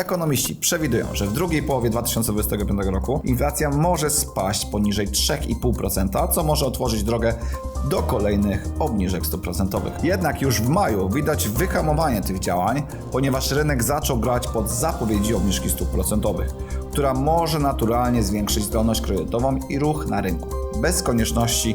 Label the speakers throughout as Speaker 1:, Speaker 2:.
Speaker 1: Ekonomiści przewidują, że w drugiej połowie 2025 roku inflacja może spaść poniżej 3,5%, co może otworzyć drogę do kolejnych obniżek stóp procentowych. Jednak już w maju widać wyhamowanie tych działań, ponieważ rynek zaczął grać pod zapowiedzi obniżki stóp procentowych, która może naturalnie zwiększyć zdolność kredytową i ruch na rynku, bez konieczności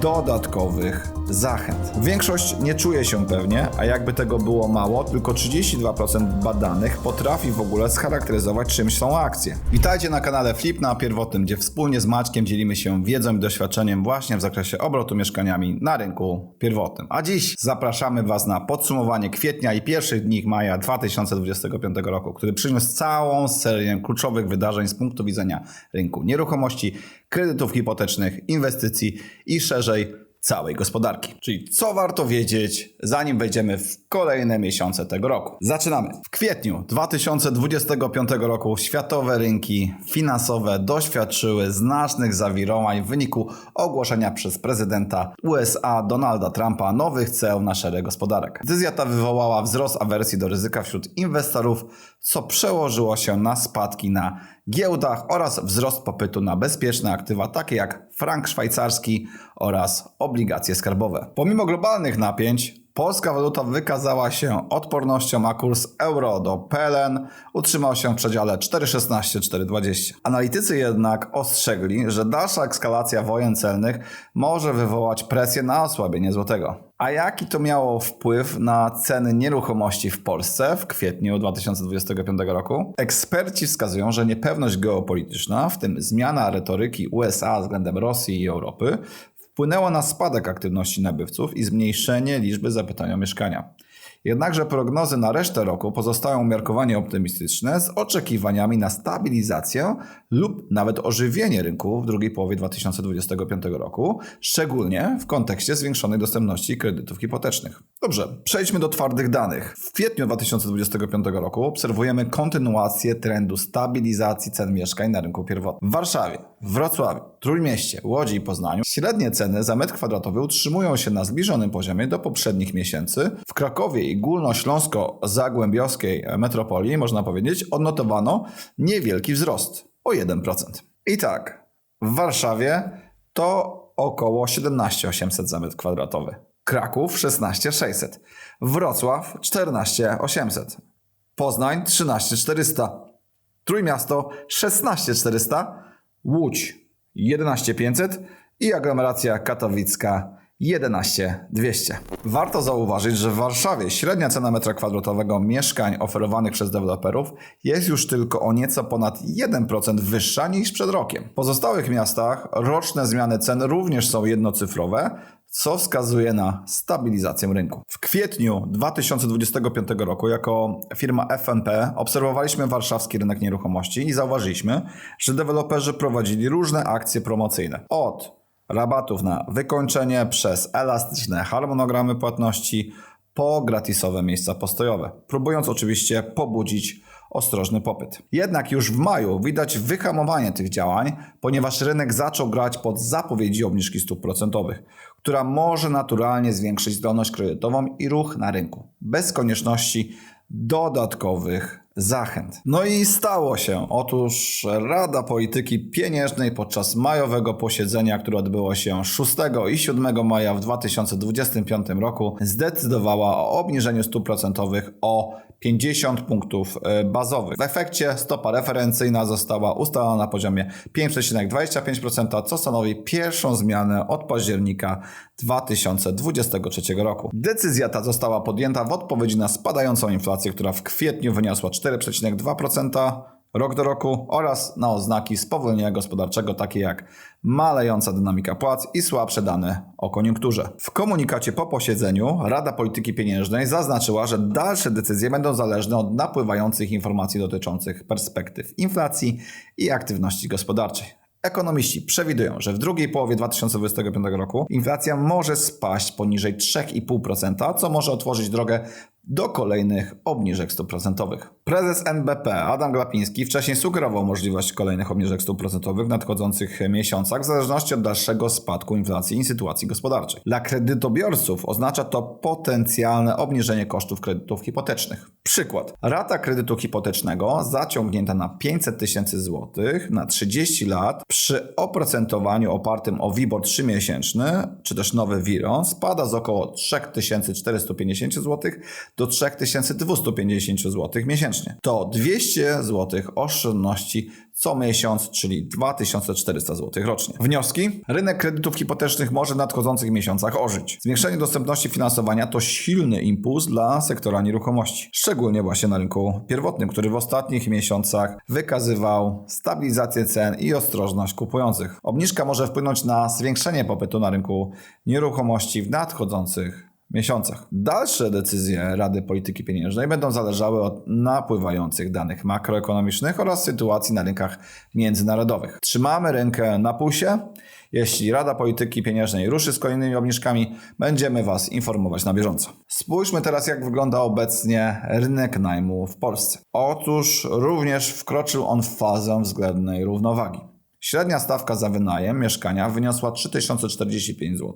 Speaker 1: dodatkowych zachęt. Większość nie czuje się pewnie, a jakby tego było mało, tylko 32% badanych potrafi w ogóle scharakteryzować czymś są akcje. Witajcie na kanale Flip na pierwotnym, gdzie wspólnie z Maćkiem dzielimy się wiedzą i doświadczeniem właśnie w zakresie obrotu mieszkaniami na rynku pierwotnym. A dziś zapraszamy Was na podsumowanie kwietnia i pierwszych dni maja 2025 roku, który przyniósł całą serię kluczowych wydarzeń z punktu widzenia rynku nieruchomości, kredytów hipotecznych, inwestycji i szerzej całej gospodarki. Czyli co warto wiedzieć, zanim wejdziemy w kolejne miesiące tego roku. Zaczynamy. W kwietniu 2025 roku światowe rynki finansowe doświadczyły znacznych zawirowań w wyniku ogłoszenia przez prezydenta USA Donalda Trumpa nowych ceł na szereg gospodarek. Decyzja ta wywołała wzrost awersji do ryzyka wśród inwestorów, co przełożyło się na spadki na giełdach oraz wzrost popytu na bezpieczne aktywa takie jak frank szwajcarski oraz obligacje skarbowe. Pomimo globalnych napięć, polska waluta wykazała się odpornością, a kurs euro do PLN utrzymał się w przedziale 4,16-4,20. Analitycy jednak ostrzegli, że dalsza eskalacja wojen celnych może wywołać presję na osłabienie złotego. A jaki to miało wpływ na ceny nieruchomości w Polsce w kwietniu 2025 roku? Eksperci wskazują, że niepewność geopolityczna, w tym zmiana retoryki USA względem Rosji i Europy, wpłynęła na spadek aktywności nabywców i zmniejszenie liczby zapytań o mieszkania. Jednakże prognozy na resztę roku pozostają umiarkowanie optymistyczne z oczekiwaniami na stabilizację lub nawet ożywienie rynku w drugiej połowie 2025 roku, szczególnie w kontekście zwiększonej dostępności kredytów hipotecznych. Dobrze, przejdźmy do twardych danych. W kwietniu 2025 roku obserwujemy kontynuację trendu stabilizacji cen mieszkań na rynku pierwotnym. W Warszawie, Wrocławiu, Trójmieście, Łodzi i Poznaniu średnie ceny za metr kwadratowy utrzymują się na zbliżonym poziomie do poprzednich miesięcy. W Krakowie i górnośląsko-zagłębiowskiej metropolii, można powiedzieć, odnotowano niewielki wzrost o 1%. I tak, w Warszawie to około 17800 za metr kwadratowy. Kraków 16600, Wrocław 14800, Poznań 13400, Trójmiasto 16400, Łódź 11500 i aglomeracja katowicka 11200. Warto zauważyć, że w Warszawie średnia cena metra kwadratowego mieszkań oferowanych przez deweloperów jest już tylko o nieco ponad 1% wyższa niż przed rokiem. W pozostałych miastach roczne zmiany cen również są jednocyfrowe, co wskazuje na stabilizację rynku. W kwietniu 2025 roku jako firma FNP obserwowaliśmy warszawski rynek nieruchomości i zauważyliśmy, że deweloperzy prowadzili różne akcje promocyjne. Od rabatów na wykończenie przez elastyczne harmonogramy płatności po gratisowe miejsca postojowe, próbując oczywiście pobudzić ostrożny popyt. Jednak już w maju widać wyhamowanie tych działań, ponieważ rynek zaczął grać pod zapowiedzi obniżki stóp procentowych, która może naturalnie zwiększyć zdolność kredytową i ruch na rynku, bez konieczności dodatkowych zachęt. No i stało się. Otóż Rada Polityki Pieniężnej podczas majowego posiedzenia, które odbyło się 6 i 7 maja w 2025 roku, zdecydowała o obniżeniu stóp procentowych o 50 punktów e, bazowych. W efekcie stopa referencyjna została ustalona na poziomie 5,25%, co stanowi pierwszą zmianę od października 2023 roku. Decyzja ta została podjęta w odpowiedzi na spadającą inflację, która w kwietniu wyniosła 4,2% rok do roku oraz na oznaki spowolnienia gospodarczego, takie jak malejąca dynamika płac i słabsze dane o koniunkturze. W komunikacie po posiedzeniu Rada Polityki Pieniężnej zaznaczyła, że dalsze decyzje będą zależne od napływających informacji dotyczących perspektyw inflacji i aktywności gospodarczej. Ekonomiści przewidują, że w drugiej połowie 2025 roku inflacja może spaść poniżej 3,5%, co może otworzyć drogę do kolejnych obniżek stóp procentowych. Prezes NBP Adam Glapiński wcześniej sugerował możliwość kolejnych obniżek stóp procentowych w nadchodzących miesiącach w zależności od dalszego spadku inflacji i sytuacji gospodarczej. Dla kredytobiorców oznacza to potencjalne obniżenie kosztów kredytów hipotecznych. Przykład. Rata kredytu hipotecznego zaciągnięta na 500 tysięcy złotych na 30 lat przy oprocentowaniu opartym o WIBOR 3-miesięczny, czy też nowy WIRON, spada z około 3450 zł do 3250 zł miesięcznie. To 200 zł oszczędności co miesiąc, czyli 2400 zł rocznie. Wnioski? Rynek kredytów hipotecznych może w nadchodzących miesiącach ożyć. Zwiększenie dostępności finansowania to silny impuls dla sektora nieruchomości. Szczególnie właśnie na rynku pierwotnym, który w ostatnich miesiącach wykazywał stabilizację cen i ostrożność kupujących. Obniżka może wpłynąć na zwiększenie popytu na rynku nieruchomości w nadchodzących miesiącach. Dalsze decyzje Rady Polityki Pieniężnej będą zależały od napływających danych makroekonomicznych oraz sytuacji na rynkach międzynarodowych. Trzymamy rękę na pulsie. Jeśli Rada Polityki Pieniężnej ruszy z kolejnymi obniżkami, będziemy Was informować na bieżąco. Spójrzmy teraz, jak wygląda obecnie rynek najmu w Polsce. Otóż również wkroczył on w fazę względnej równowagi. Średnia stawka za wynajem mieszkania wyniosła 3045 zł,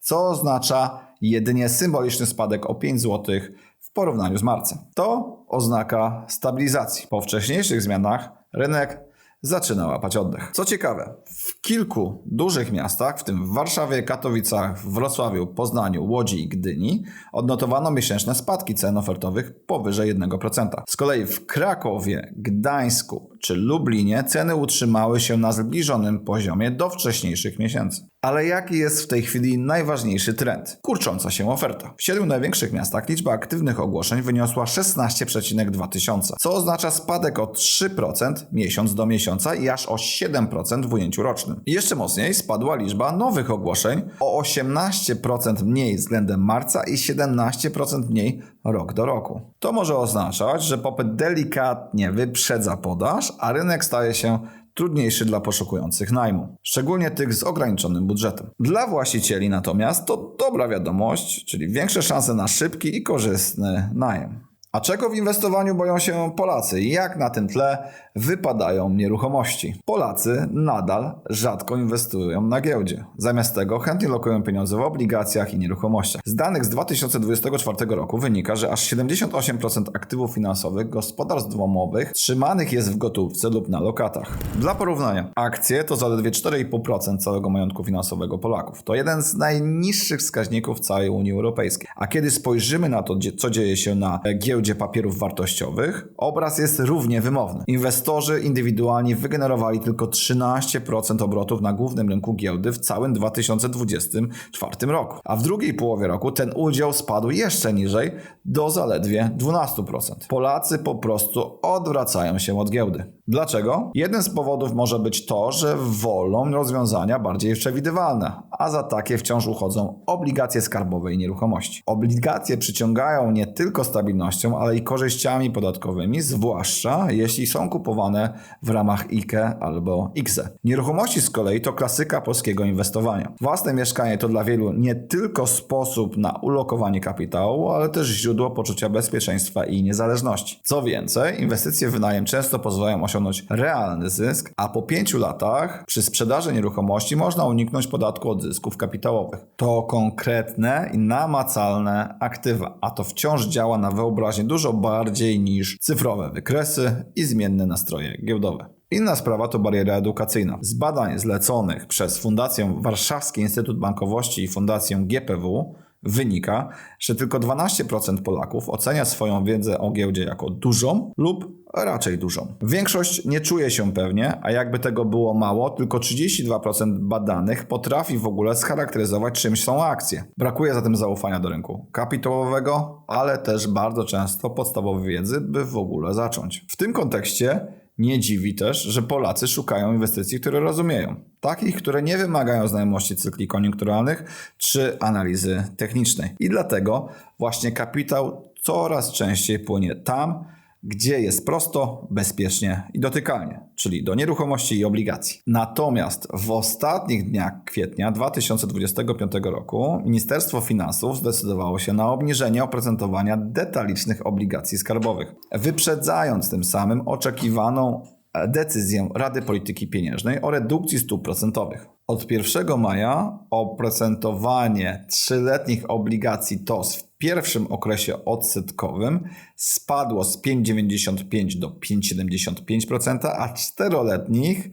Speaker 1: co oznacza jedynie symboliczny spadek o 5 zł w porównaniu z marcem. To oznaka stabilizacji. Po wcześniejszych zmianach rynek zaczyna łapać oddech. Co ciekawe, w kilku dużych miastach, w tym w Warszawie, Katowicach, Wrocławiu, Poznaniu, Łodzi i Gdyni, odnotowano miesięczne spadki cen ofertowych powyżej 1%. Z kolei w Krakowie, Gdańsku czy Lublinie ceny utrzymały się na zbliżonym poziomie do wcześniejszych miesięcy. Ale jaki jest w tej chwili najważniejszy trend? Kurcząca się oferta. W siedmiu największych miastach liczba aktywnych ogłoszeń wyniosła 16,2 tysiąca, co oznacza spadek o 3% miesiąc do miesiąca i aż o 7% w ujęciu rocznym. I jeszcze mocniej spadła liczba nowych ogłoszeń o 18% mniej względem marca i 17% mniej rok do roku. To może oznaczać, że popyt delikatnie wyprzedza podaż, a rynek staje się trudniejszy dla poszukujących najmu, szczególnie tych z ograniczonym budżetem. Dla właścicieli natomiast to dobra wiadomość, czyli większe szanse na szybki i korzystny najem. A czego w inwestowaniu boją się Polacy jak na tym tle wypadają nieruchomości? Polacy nadal rzadko inwestują na giełdzie. Zamiast tego chętnie lokują pieniądze w obligacjach i nieruchomościach. Z danych z 2024 roku wynika, że aż 78% aktywów finansowych gospodarstw domowych trzymanych jest w gotówce lub na lokatach. Dla porównania, akcje to zaledwie 4,5% całego majątku finansowego Polaków. To jeden z najniższych wskaźników całej Unii Europejskiej. A kiedy spojrzymy na to, co dzieje się na giełdzie, giełdzie papierów wartościowych, obraz jest równie wymowny. Inwestorzy indywidualni wygenerowali tylko 13% obrotów na głównym rynku giełdy w całym 2024 roku. A w drugiej połowie roku ten udział spadł jeszcze niżej do zaledwie 12%. Polacy po prostu odwracają się od giełdy. Dlaczego? Jeden z powodów może być to, że wolą rozwiązania bardziej przewidywalne, a za takie wciąż uchodzą obligacje skarbowe i nieruchomości. Obligacje przyciągają nie tylko stabilnością, ale i korzyściami podatkowymi, zwłaszcza jeśli są kupowane w ramach IKE albo IKZE. Nieruchomości z kolei to klasyka polskiego inwestowania. Własne mieszkanie to dla wielu nie tylko sposób na ulokowanie kapitału, ale też źródło poczucia bezpieczeństwa i niezależności. Co więcej, inwestycje w wynajem często pozwalają osiągnąć realny zysk, a po pięciu latach przy sprzedaży nieruchomości można uniknąć podatku od zysków kapitałowych. To konkretne i namacalne aktywa, a to wciąż działa na wyobraźnię dużo bardziej niż cyfrowe wykresy i zmienne nastroje giełdowe. Inna sprawa to bariera edukacyjna. Z badań zleconych przez Fundację Warszawski Instytut Bankowości i Fundację GPW wynika, że tylko 12% Polaków ocenia swoją wiedzę o giełdzie jako dużą lub raczej dużą. Większość nie czuje się pewnie, a jakby tego było mało, tylko 32% badanych potrafi w ogóle scharakteryzować czymś są akcje. Brakuje zatem zaufania do rynku kapitałowego, ale też bardzo często podstawowej wiedzy, by w ogóle zacząć. W tym kontekście nie dziwi też, że Polacy szukają inwestycji, które rozumieją. Takich, które nie wymagają znajomości cykli koniunkturalnych czy analizy technicznej. I dlatego właśnie kapitał coraz częściej płynie tam, gdzie jest prosto, bezpiecznie i dotykalnie, czyli do nieruchomości i obligacji. Natomiast w ostatnich dniach kwietnia 2025 roku Ministerstwo Finansów zdecydowało się na obniżenie oprocentowania detalicznych obligacji skarbowych, wyprzedzając tym samym oczekiwaną decyzję Rady Polityki Pieniężnej o redukcji stóp procentowych. Od 1 maja oprocentowanie trzyletnich obligacji TOS w pierwszym okresie odsetkowym spadło z 5,95 do 5,75%, a czteroletnich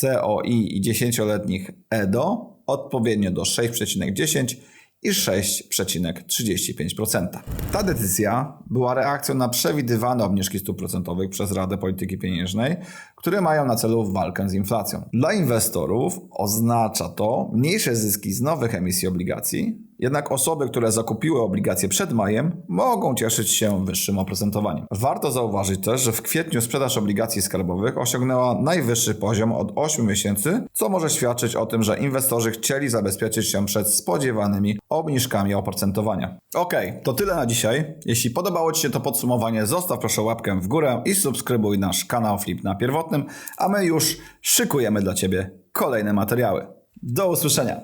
Speaker 1: COI i 10-letnich EDO odpowiednio do 6,10 i 6,35%. Ta decyzja była reakcją na przewidywane obniżki stóp procentowych przez Radę Polityki Pieniężnej, które mają na celu walkę z inflacją. Dla inwestorów oznacza to mniejsze zyski z nowych emisji obligacji, jednak osoby, które zakupiły obligacje przed majem, mogą cieszyć się wyższym oprocentowaniem. Warto zauważyć też, że w kwietniu sprzedaż obligacji skarbowych osiągnęła najwyższy poziom od 8 miesięcy, co może świadczyć o tym, że inwestorzy chcieli zabezpieczyć się przed spodziewanymi obniżkami oprocentowania. Ok, to tyle na dzisiaj. Jeśli podobało Ci się to podsumowanie, zostaw proszę łapkę w górę i subskrybuj nasz kanał Flip na pierwotnym, a my już szykujemy dla Ciebie kolejne materiały. Do usłyszenia!